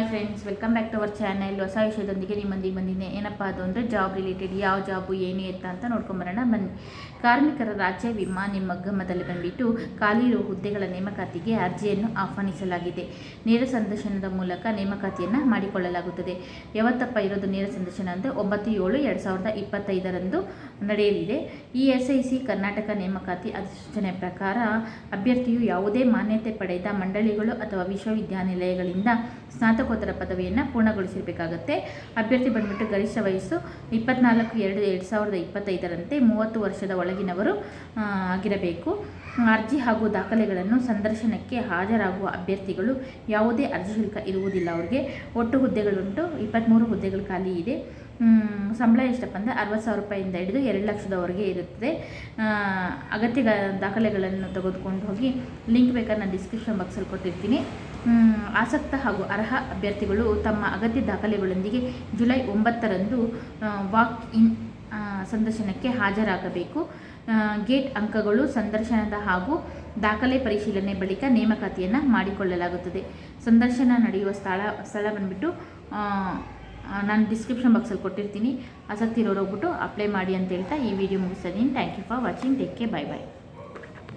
Hi friends welcome back to our channel ಹೊಸ ವಿಷಯದೊಂದಿಗೆ ನಿಮ್ಮೊಂದಿಗೆ ಬಂದಿದ್ದೆ. ಏನಪ್ಪ ಅದು ಅಂದರೆ ಜಾಬ್ ರಿಲೇಟೆಡ್ ಯಾವ ಜಾಬು ಏನು ಎತ್ತ ಅಂತ ನೋಡ್ಕೊಂಬರೋಣ. ಬನ್ನಿ. ಕಾರ್ಮಿಕರ ರಾಜ್ಯ ವಿಮಾ ನಿಮ್ಮಗಮದಲ್ಲಿ ಬಂದ್ಬಿಟ್ಟು ಖಾಲಿ ಇರುವ ಹುದ್ದೆಗಳ ನೇಮಕಾತಿಗೆ ಅರ್ಜಿಯನ್ನು ಆಹ್ವಾನಿಸಲಾಗಿದೆ. ನೇರ ಸಂದರ್ಶನದ ಮೂಲಕ ನೇಮಕಾತಿಯನ್ನು ಮಾಡಿಕೊಳ್ಳಲಾಗುತ್ತದೆ. ಯಾವತ್ತಪ್ಪ ಇರೋದು ನೇರ ಸಂದರ್ಶನ ಅಂದರೆ ಒಂಬತ್ತು ಏಳು ಎರಡು ಸಾವಿರದ ಇಪ್ಪತ್ತೈದರಂದು ನಡೆಯಲಿದೆ. ಈ ಎಸ್ ಐ ಸಿ ಕರ್ನಾಟಕ ನೇಮಕಾತಿ ಅಧಿಸೂಚನೆ ಪ್ರಕಾರ ಅಭ್ಯರ್ಥಿಯು ಯಾವುದೇ ಮಾನ್ಯತೆ ಪಡೆದ ಮಂಡಳಿಗಳು ಅಥವಾ ವಿಶ್ವವಿದ್ಯಾನಿಲಯಗಳಿಂದ ಸ್ನಾತಕೋತ್ತರ ಪದವಿಯನ್ನು ಪೂರ್ಣಗೊಳಿಸಿರಬೇಕಾಗತ್ತೆ. ಅಭ್ಯರ್ಥಿ ಬಂದ್ಬಿಟ್ಟು ಗರಿಷ್ಠ ವಯಸ್ಸು ಇಪ್ಪತ್ನಾಲ್ಕು ಎರಡು ಎರಡು ಸಾವಿರದ ಇಪ್ಪತ್ತೈದರಂತೆ ಮೂವತ್ತು ವರ್ಷದ ಒಳಗಿನವರು ಆಗಿರಬೇಕು. ಅರ್ಜಿ ಹಾಗೂ ದಾಖಲೆಗಳನ್ನು ಸಂದರ್ಶನಕ್ಕೆ ಹಾಜರಾಗುವ ಅಭ್ಯರ್ಥಿಗಳು ಯಾವುದೇ ಅರ್ಜಿ ಶುಲ್ಕ ಇರುವುದಿಲ್ಲ ಅವರಿಗೆ. ಒಟ್ಟು ಹುದ್ದೆಗಳುಂಟು ಇಪ್ಪತ್ತ್ಮೂರು ಹುದ್ದೆಗಳು ಖಾಲಿ ಇದೆ. ಸಂಬಳ ಎಷ್ಟಪ್ಪ ಅಂದರೆ ಅರವತ್ತು ಸಾವಿರ ರೂಪಾಯಿಂದ ಹಿಡಿದು ಎರಡು ಲಕ್ಷದವರೆಗೆ ಇರುತ್ತದೆ. ಅಗತ್ಯ ದಾಖಲೆಗಳನ್ನು ತೆಗೆದುಕೊಂಡು ಹೋಗಿ ಲಿಂಕ್ ಬೇಕಾದ್ರೆ ನಾನು ಡಿಸ್ಕ್ರಿಪ್ಷನ್ ಬಾಕ್ಸಲ್ಲಿ ಕೊಟ್ಟಿರ್ತೀನಿ. ಆಸಕ್ತ ಹಾಗೂ ಅರ್ಹ ಅಭ್ಯರ್ಥಿಗಳು ತಮ್ಮ ಅಗತ್ಯ ದಾಖಲೆಗಳೊಂದಿಗೆ ಜುಲೈ ಒಂಬತ್ತರಂದು ವಾಕ್ ಇನ್ ಸಂದರ್ಶನಕ್ಕೆ ಹಾಜರಾಗಬೇಕು. ಗೇಟ್ ಅಂಕಗಳು, ಸಂದರ್ಶನದ ಹಾಗೂ ದಾಖಲೆ ಪರಿಶೀಲನೆ ಬಳಿಕ ನೇಮಕಾತಿಯನ್ನು ಮಾಡಿಕೊಳ್ಳಲಾಗುತ್ತದೆ. ಸಂದರ್ಶನ ನಡೆಯುವ ಸ್ಥಳ ಸ್ಥಳ ಬಂದುಬಿಟ್ಟು ನಾನು ಡಿಸ್ಕ್ರಿಪ್ಷನ್ ಬಾಕ್ಸಲ್ಲಿ ಕೊಟ್ಟಿರ್ತೀನಿ. ಆಸಕ್ತಿ ಇರೋರು ಹೋಗ್ಬಿಟ್ಟು ಅಪ್ಲೈ ಮಾಡಿ ಅಂತ ಹೇಳ್ತಾ ಈ ವಿಡಿಯೋ ಮುಗಿಸ್ತಾ ಇದ್ದೀನಿ. Thank you for watching take care bye bye